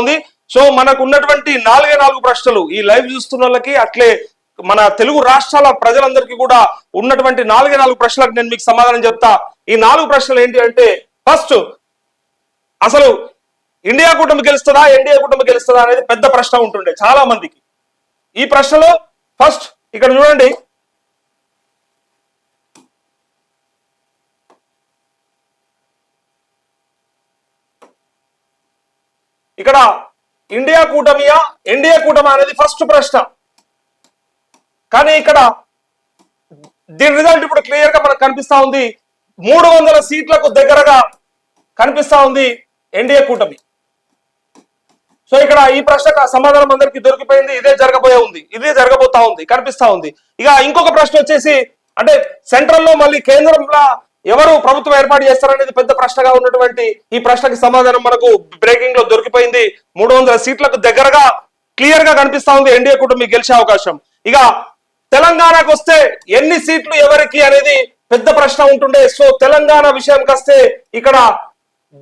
ఉంది సో మనకు ఉన్నటువంటి నాలుగే నాలుగు ప్రశ్నలు. ఈ లైవ్ చూస్తున్న వాళ్ళకి అట్లే మన తెలుగు రాష్ట్రాల ప్రజలందరికీ కూడా ఉన్నటువంటి నాలుగే నాలుగు ప్రశ్నలకు నేను మీకు సమాధానం చెప్తా. ఈ నాలుగు ప్రశ్నలు ఏంటి అంటే ఫస్ట్ అసలు ఇండియా కూటమి గెలుస్తుందా ఎన్డీఏ కూటమి గెలుస్తుందా అనేది పెద్ద ప్రశ్న ఉంటుండే చాలా మందికి ఈ ప్రశ్నలో ఫస్ట్ ఇక్కడ చూడండి ఇక్కడ ఇండియా కూటమియా ఎన్డీఏ కూటమి అనేది ఫస్ట్ ప్రశ్న. కానీ ఇక్కడ దీని రిజల్ట్ ఇప్పుడు క్లియర్గా మనకు కనిపిస్తా ఉంది. మూడు వందల సీట్లకు దగ్గరగా కనిపిస్తా ఉంది ఎన్డీఏ కూటమి. సో ఇక్కడ ఈ ప్రశ్నకు సమాధానం అందరికి దొరికిపోయింది. ఇదే జరగబోయే ఉంది. ఇదే జరగబోతా ఉంది. కనిపిస్తా ఉంది. ఇక ఇంకొక ప్రశ్న వచ్చేసి అంటే సెంట్రల్లో మళ్ళీ కేంద్రంలో ఎవరు ప్రభుత్వం ఏర్పాటు చేస్తారనేది పెద్ద ప్రశ్నగా ఉన్నటువంటి ఈ ప్రశ్నకి సమాధానం మనకు బ్రేకింగ్లో దొరికిపోయింది. మూడు వందల సీట్లకు దగ్గరగా క్లియర్గా కనిపిస్తా ఉంది ఎన్డీఏ కుటుంబం గెలిచే అవకాశం. ఇక తెలంగాణకు వస్తే ఎన్ని సీట్లు ఎవరికి అనేది పెద్ద ప్రశ్న ఉంటుండే. సో తెలంగాణ విషయానికి వస్తే ఇక్కడ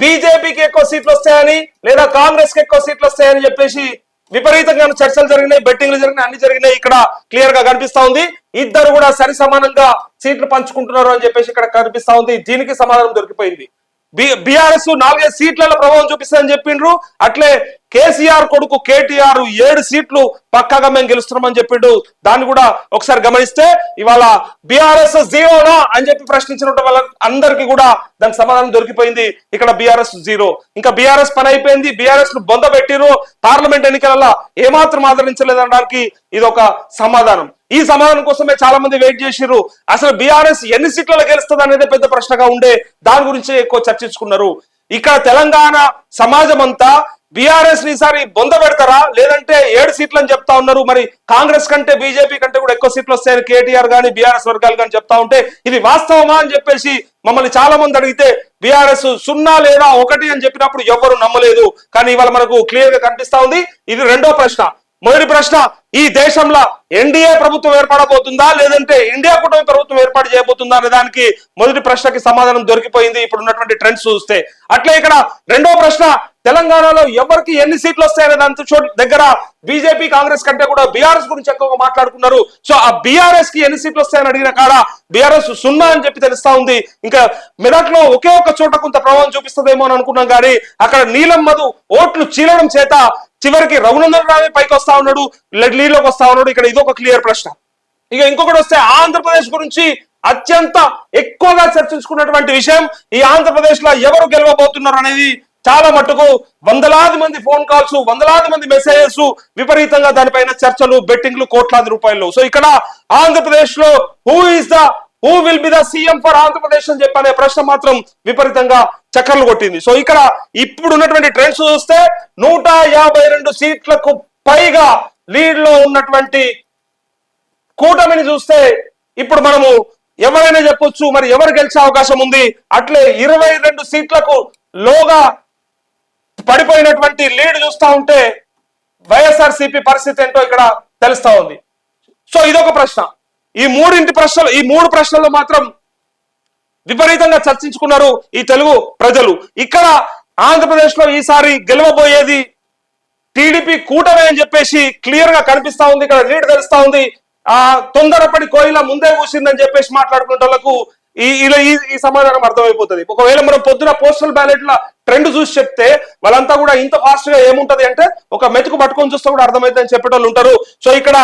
బీజేపీకి ఎక్కువ సీట్లు వస్తాయని లేదా కాంగ్రెస్కి ఎక్కువ సీట్లు వస్తాయని చెప్పేసి విపరీతంగా చర్చలు జరిగినాయి బెట్టింగ్లు జరిగినాయి అన్ని జరిగినాయి. ఇక్కడ క్లియర్గా కనిపిస్తా ఉంది. ఇద్దరు కూడా సరి సమానంగా సీట్లు పంచుకుంటున్నారు అని చెప్పేసి ఇక్కడ కనిపిస్తా ఉంది. దీనికి సమాధానం దొరికిపోయింది. బీఆర్ఎస్ నాలుగైదు సీట్లలో ప్రభావం చూపిస్తుందని చెప్పిండ్రు. అట్లే కేసీఆర్ కొడుకు కేటీఆర్ ఏడు సీట్లు పక్కాగా మేము గెలుస్తున్నామని చెప్పిండు. దాన్ని కూడా ఒకసారి గమనిస్తే ఇవాళ బీఆర్ఎస్ జీరోనా అని చెప్పి ప్రశ్నించడం వల్ల అందరికీ కూడా దానికి సమాధానం దొరికిపోయింది. ఇక్కడ బీఆర్ఎస్ జీరో. ఇంకా బీఆర్ఎస్ పని అయిపోయింది. బీఆర్ఎస్ను బొంద పెట్టిరు పార్లమెంట్ ఎన్నికలలో ఏమాత్రం ఆదరించలేదనడానికి ఇది ఒక సమాధానం. ఈ సమాధానం కోసమే చాలా మంది వెయిట్ చేసిర్రు. అసలు బీఆర్ఎస్ ఎన్ని సీట్లలో గెలుస్తుంది అనేది పెద్ద ప్రశ్నగా ఉండే దాని గురించి ఎక్కువ చర్చించుకున్నారు. ఇక్కడ తెలంగాణ సమాజం అంతా బీఆర్ఎస్ ఈసారి బొంద పెడతారా? లేదంటే ఏడు సీట్లు అని చెప్తా ఉన్నారు. మరి కాంగ్రెస్ కంటే బీజేపీ కంటే కూడా ఎక్కువ సీట్లు వస్తాయని కేటీఆర్ గాని బీఆర్ఎస్ వర్గాలు కానీ చెప్తా ఉంటే ఇది వాస్తవమా అని చెప్పేసి మమ్మల్ని చాలా మంది అడిగితే బీఆర్ఎస్ సున్నా లేదా ఒకటి అని చెప్పినప్పుడు ఎవరు నమ్మలేదు. కానీ ఇవాళ మనకు క్లియర్గా కనిపిస్తా ఉంది. ఇది రెండో ప్రశ్న. మొదటి ప్రశ్న ఈ దేశంలో ఎన్డీఏ ప్రభుత్వం ఏర్పడబోతుందా? లేదంటే ఇండియా కూటమి ప్రభుత్వం ఏర్పాటు చేయబోతుందా అనే దానికి మొదటి ప్రశ్నకి సమాధానం దొరికిపోయింది ఇప్పుడు ఉన్నటువంటి ట్రెండ్స్ చూస్తే. అట్లే ఇక్కడ రెండో ప్రశ్న తెలంగాణలో ఎవరికి ఎన్ని సీట్లు వస్తాయనే దాని దగ్గర బీజేపీ కాంగ్రెస్ కంటే కూడా బీఆర్ఎస్ గురించి ఎక్కువగా మాట్లాడుకున్నారు. సో ఆ బీఆర్ఎస్కి ఎన్ని సీట్లు వస్తాయని అడిగిన కాడ బీఆర్ఎస్ సున్నా అని చెప్పి తెలుస్తా ఉంది. ఇంకా మెదక్లో ఒకే ఒక చోట కొంత ప్రభావం చూపిస్తుందేమో అని అనుకున్నాం కానీ అక్కడ నీలం మధు ఓట్లు చీలడం చేత చివరికి రఘునందన్ రావే పైకి వస్తా ఉన్నాడు లీడ్లోకి వస్తా ఉన్నాడు. ఇక్కడ ఇదొక క్లియర్ ప్రశ్న. ఇక ఇంకొకటి వస్తే ఆంధ్రప్రదేశ్ గురించి అత్యంత ఎక్కువగా చర్చించుకున్నటువంటి విషయం ఈ ఆంధ్రప్రదేశ్లో ఎవరు గెలవబోతున్నారు అనేది చాలా మట్టుకు వందలాది మంది ఫోన్ కాల్స్ వందలాది మంది మెసేజెస్ విపరీతంగా దానిపైన చర్చలు బెట్టింగ్లు కోట్లాది రూపాయలు. సో ఇక్కడ ఆంధ్రప్రదేశ్లో who is the who will be the CM for Andhra Pradesh అని చెప్పనే ప్రశ్న మాత్రం విపరీతంగా చక్కర్లు కొట్టింది. సో ఇక్కడ ఇప్పుడు ఉన్నటువంటి ట్రెండ్స్ చూస్తే నూట యాభై రెండు సీట్లకు పైగా లీడ్లో ఉన్నటువంటి కూటమిని చూస్తే ఇప్పుడు మనము ఎవరైనా చెప్పొచ్చు మరి ఎవరు గెలిచే అవకాశం ఉంది? అట్లే ఇరవై రెండు సీట్లకు లోగా పడిపోయినటువంటి లీడ్ చూస్తా ఉంటే వైఎస్ఆర్ సిపి పరిస్థితి ఏంటో ఇక్కడ తెలుస్తా ఉంది. సో ఇదొక ప్రశ్న. ఈ మూడింటి ప్రశ్నలు ఈ మూడు ప్రశ్నలు మాత్రం విపరీతంగా చర్చించుకున్నారు ఈ తెలుగు ప్రజలు. ఇక్కడ ఆంధ్రప్రదేశ్లో ఈసారి గెలవబోయేది టీడీపీ కూటమి అని చెప్పేసి క్లియర్గా కనిపిస్తా ఉంది ఇక్కడ రీడ్ తెలుస్తా ఉంది. ఆ తొందరపడి కోయిల ముందే కూసిందని చెప్పేసి మాట్లాడుకునే వాళ్ళకు ఈ ఇలా ఈ సమాధానం అర్థమైపోతుంది. ఒకవేళ మనం పొద్దున పోస్టల్ బ్యాలెట్ల ట్రెండ్ చూసి చెప్తే వాళ్ళంతా కూడా ఇంత ఫాస్ట్గా ఏముంటది అంటే ఒక మెతుకు పట్టుకొని చూస్తే కూడా అర్థమైందని చెప్పేటోళ్ళు ఉంటారు. సో ఇక్కడ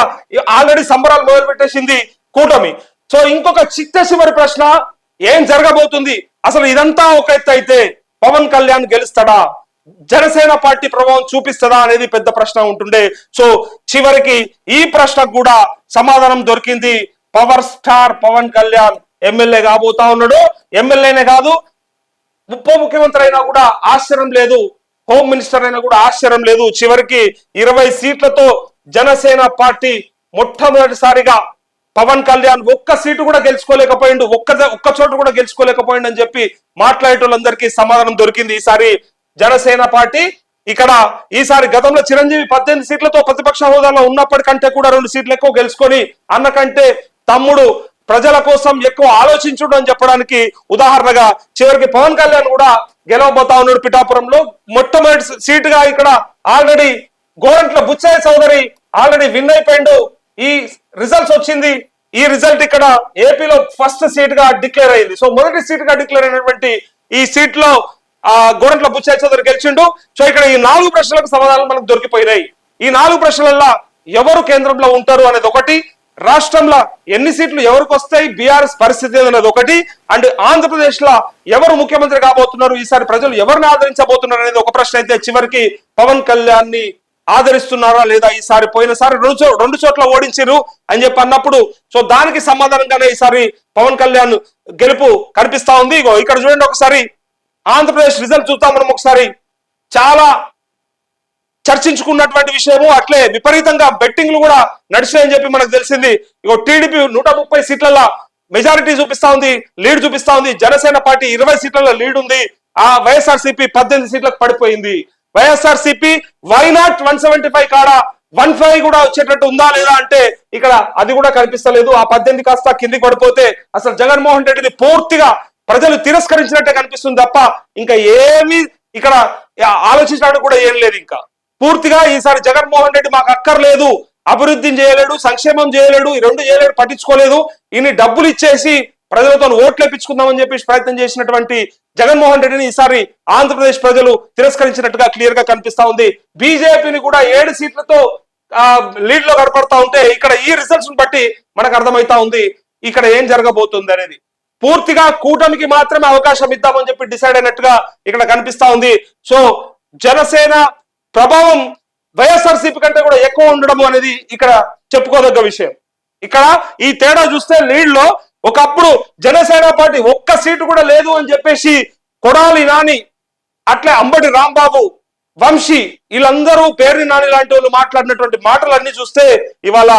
ఆల్రెడీ సంబరాలు మొదలు పెట్టేసింది కూటమి. సో ఇంకొక చిట్ట చివరి ప్రశ్న ఏం జరగబోతుంది? అసలు ఇదంతా ఒక ఎత్తు అయితే పవన్ కళ్యాణ్ గెలుస్తాడా? జనసేన పార్టీ ప్రభావం చూపిస్తుందా అనేది పెద్ద ప్రశ్న ఉంటుండే. సో చివరికి ఈ ప్రశ్నకు కూడా సమాధానం దొరికింది power star Pawan Kalyan MLA కాబోతా ఉన్నాడు. ఎమ్మెల్యేనే కాదు ఉప ముఖ్యమంత్రి అయినా కూడా ఆశ్చర్యం లేదు. హోమ్ మినిస్టర్ అయినా కూడా ఆశ్చర్యం లేదు. చివరికి ఇరవై సీట్లతో జనసేన పార్టీ మొట్టమొదటిసారిగా పవన్ కళ్యాణ్ ఒక్క సీటు కూడా గెలుచుకోలేకపోయిండు ఒక్క ఒక్క చోటు కూడా గెలుచుకోలేకపోయిండు అని చెప్పి మాట్లాడేటోళ్ళందరికీ సమాధానం దొరికింది. ఈసారి జనసేన పార్టీ ఇక్కడ ఈసారి గతంలో చిరంజీవి పద్దెనిమిది సీట్లతో ప్రతిపక్ష హోదాలో ఉన్నప్పటికంటే కూడా రెండు సీట్లు ఎక్కువ గెలుచుకొని అన్నకంటే తమ్ముడు ప్రజల కోసం ఎక్కువ ఆలోచించుడు అని చెప్పడానికి ఉదాహరణగా చివరికి పవన్ కళ్యాణ్ కూడా గెలవబోతా ఉన్నాడు పిఠాపురంలో. మొట్టమొదటి సీటుగా ఇక్కడ already Gorantla Butchaiah Chowdary already win అయిపోయిండు. ఈ రిజల్ట్స్ వచ్చింది. ఈ రిజల్ట్ ఇక్కడ ఏపీలో ఫస్ట్ సీట్గా డిక్లేర్ అయింది. సో మొదటి సీట్గా డిక్లేర్ అయినటువంటి ఈ సీట్లో ఆ గోరంట్ల బుచ్చయ్య చౌదరి గెలిచిండు. సో ఇక్కడ ఈ నాలుగు ప్రశ్నలకు సమాధానం మనకు దొరికిపోయినాయి. ఈ నాలుగు ప్రశ్నలలో ఎవరు కేంద్రంలో ఉంటారు అనేది ఒకటి. రాష్ట్రంలో ఎన్ని సీట్లు ఎవరికి వస్తాయి బీఆర్ఎస్ పరిస్థితి అనేది ఒకటి. అండ్ ఆంధ్రప్రదేశ్లో ఎవరు ముఖ్యమంత్రి కాబోతున్నారు? ఈసారి ప్రజలు ఎవరిని ఆదరించబోతున్నారు అనేది ఒక ప్రశ్న అయితే చివరికి పవన్ కళ్యాణ్ని ఆదరిస్తున్నారా లేదా ఈసారి పోయినసారి రెండు చో- రెండు చోట్ల ఓడించారు అని చెప్పి అన్నప్పుడు సో దానికి సమాధానంగానే ఈసారి పవన్ కళ్యాణ్ గెలుపు కనిపిస్తా ఉంది. ఇగో ఇక్కడ చూడండి ఒకసారి ఆంధ్రప్రదేశ్ రిజల్ట్ చూద్దాం మనం ఒకసారి. చాలా చర్చించుకున్నటువంటి విషయము అట్లే విపరీతంగా బెట్టింగ్లు కూడా నడిచాయని చెప్పి మనకు తెలిసింది. ఇగో టీడీపీ నూట ముప్పై సీట్లలో మెజారిటీ చూపిస్తా ఉంది లీడ్ చూపిస్తా ఉంది. జనసేన పార్టీ ఇరవై సీట్లలో లీడ్ ఉంది. ఆ వైఎస్ఆర్సీపీ పద్దెనిమిది సీట్లకు పడిపోయింది. YSR CP why not one seventy five కాడ? వన్ ఫైవ్ కూడా వచ్చేటట్టు ఉందా లేదా అంటే ఇక్కడ అది కూడా కనిపిస్తలేదు. ఆ పద్దెనిమిది కాస్త కిందికి పడిపోతే అసలు జగన్మోహన్ రెడ్డిని పూర్తిగా ప్రజలు తిరస్కరించినట్టే కనిపిస్తుంది తప్ప ఇంకా ఏమి ఇక్కడ ఆలోచించడానికి కూడా ఏం లేదు ఇంకా. పూర్తిగా ఈసారి జగన్మోహన్ రెడ్డి మాకు అక్కర్లేదు అభివృద్ధిని చేయలేడు సంక్షేమం చేయలేడు ఈ రెండు చేయలేడు పట్టించుకోలేదు. ఇన్ని డబ్బులు ఇచ్చేసి ప్రజలతో ఓట్లు ఇప్పించుకుందామని చెప్పేసి ప్రయత్నం చేసినటువంటి జగన్మోహన్ రెడ్డిని ఈసారి ఆంధ్రప్రదేశ్ ప్రజలు తిరస్కరించినట్టుగా క్లియర్గా కనిపిస్తా ఉంది. బీజేపీని కూడా ఏడు సీట్లతో లీడ్లో కనపడతా ఉంటే ఇక్కడ ఈ రిజల్ట్స్ బట్టి మనకు అర్థమైతా ఉంది ఇక్కడ ఏం జరగబోతుంది అనేది. పూర్తిగా కూటమికి మాత్రమే అవకాశం ఇద్దామని చెప్పి డిసైడ్ అయినట్టుగా ఇక్కడ కనిపిస్తా ఉంది. సో జనసేన ప్రభావం వైఎస్ఆర్సీపీ కంటే కూడా ఎక్కువ ఉండడం అనేది ఇక్కడ చెప్పుకోదగ్గ విషయం. ఇక్కడ ఈ తేడా చూస్తే లీడ్లో ఒకప్పుడు జనసేన పార్టీ ఒక్క సీటు కూడా లేదు అని చెప్పేసి కొడాలి నాని అట్లే అంబటి రాంబాబు వంశీ వీళ్ళందరూ పేరుని నాని లాంటి వాళ్ళు మాట్లాడినటువంటి మాటలన్నీ చూస్తే ఇవాళ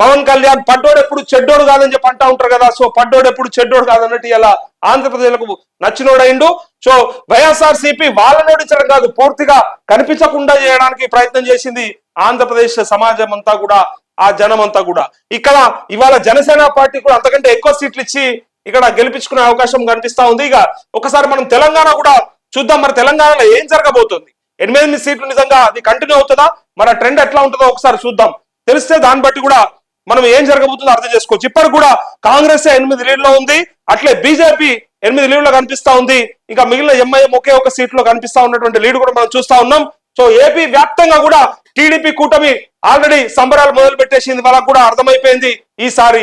పవన్ కళ్యాణ్ పడ్డోడు ఎప్పుడు చెడ్డోడు కాదని చెప్పి అంటా ఉంటారు కదా. సో పడ్డోడు ఎప్పుడు చెడ్డోడు కాదన్నట్టు ఇలా ఆంధ్రప్రదేశ్లకు నచ్చినోడైండు. సో వైఎస్ఆర్ సిపి వాళ్ళనోడించడం కాదు పూర్తిగా కనిపించకుండా చేయడానికి ప్రయత్నం చేసింది ఆంధ్రప్రదేశ్ సమాజం అంతా కూడా. ఆ జనం అంతా కూడా. ఇక్కడ ఇవాళ జనసేన పార్టీ కూడా అంతకంటే ఎక్కువ సీట్లు ఇచ్చి ఇక్కడ గెలిపించుకునే అవకాశం కనిపిస్తా ఉంది. ఇక ఒకసారి మనం తెలంగాణ కూడా చూద్దాం. మరి తెలంగాణలో ఏం జరగబోతుంది? ఎనిమిది ఎనిమిది సీట్లు నిజంగా అది కంటిన్యూ అవుతుందా? మరి ట్రెండ్ ఎట్లా ఉంటుందో ఒకసారి చూద్దాం. తెలిస్తే దాన్ని బట్టి కూడా మనం ఏం జరగబోతుందో అర్థం చేసుకోవచ్చు. ఇప్పటికి కూడా కాంగ్రెస్ ఎనిమిది లీడ్లో ఉంది. అట్లే బీజేపీ ఎనిమిది లీడ్లో కనిపిస్తా ఉంది. ఇంకా మిగిలిన ఎంఐఎం ఒకే ఒక సీట్లో కనిపిస్తా ఉన్నటువంటి లీడ్ కూడా మనం చూస్తా ఉన్నాం. సో ఏపీ వ్యాప్తంగా కూడా టీడీపీ కూటమి ఆల్రెడీ సంబరాలు మొదలు పెట్టేసింది వాళ్ళకు కూడా అర్థమైపోయింది. ఈసారి